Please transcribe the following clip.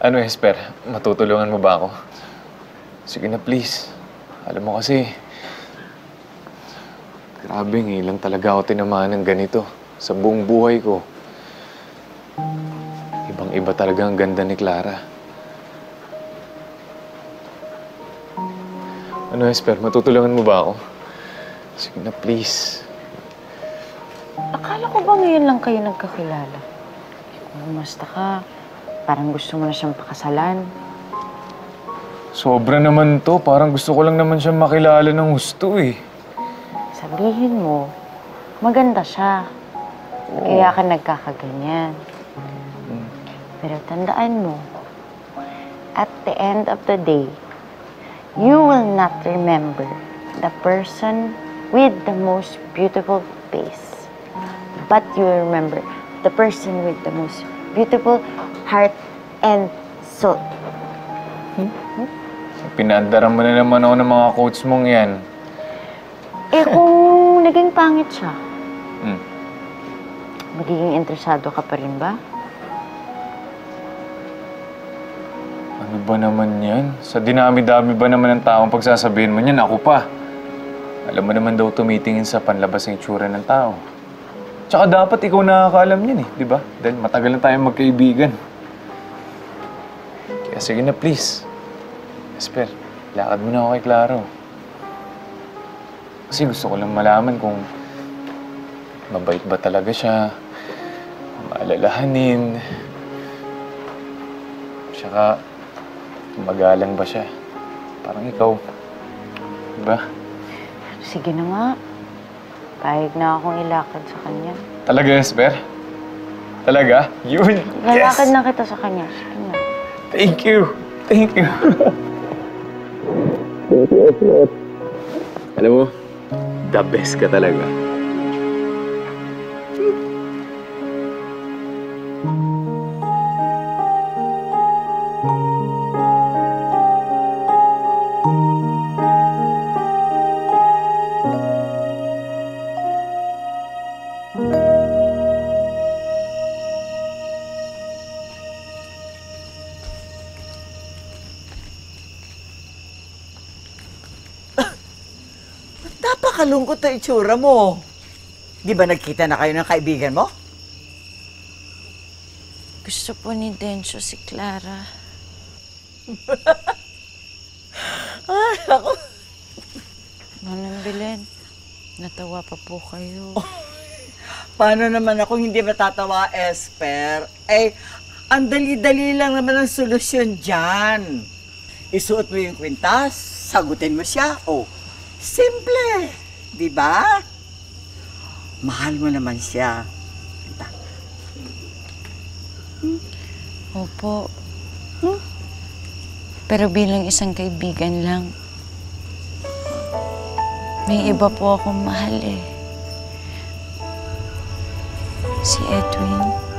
Ano, Esper? Matutulungan mo ba ako? Sige na, please. Alam mo kasi, grabe, ngayon lang talaga ako tinamaan ng ganito sa buong buhay ko. Ibang-iba talaga ang ganda ni Clara. Ano, Esper? Matutulungan mo ba ako? Sige na, please. Akala ko ba ngayon lang kayo nagkakilala? Kung bumasta ka, parang gusto mo na siyang pakasalan. Sobra naman to. Parang gusto ko lang naman siya makilala ng gusto eh. Sabihin mo, maganda siya. Kaya ka nagkakaganyan. Pero tandaan mo, at the end of the day, you will not remember the person with the most beautiful face. But you remember the person with the most beautiful heart and soul. Pinaandaran mo na naman ako ng mga quotes mong yan. Eh kung naging pangit siya, Hmm. magiging interesado ka pa rin ba? Ano ba naman yan? Sa dinami-dami ba naman ng taong pagsasabihin mo niyan, ako pa. Alam mo naman daw tumitingin sa panlabas ng itsura ng tao. Tsaka dapat ikaw nakakaalam yan eh, di ba? Dahil matagal na tayong magkaibigan. Kaya sige na please. Esper, lakad mo na ako kay Claro. Kasi gusto ko lang malaman kung mabait ba talaga siya, maalalahanin, tsaka magalang ba siya? Parang ikaw. Diba? Sige na nga. Pahig na akong ilakad sa kanya. Talaga, Esper? Talaga? Yun! Lalakad na kita sa kanya. Sige na. Thank you! Thank you! Alam mo, the best ka talaga. Napakalungkot na itsura mo. Di ba nagkita na kayo ng kaibigan mo? Gusto po ni Dencho si Clara. Ay, ako. Manang Belen, natawa pa po kayo. Paano naman ako hindi matatawa, Esper? Eh, ang dali-dali lang naman ang solusyon dyan. Isuot mo yung kwintas, sagutin mo siya. Oh, simple. Di ba? Mahal mo naman siya. Diba? Opo. Pero bilang isang kaibigan lang, may iba po akong mahal eh. Si Edwin.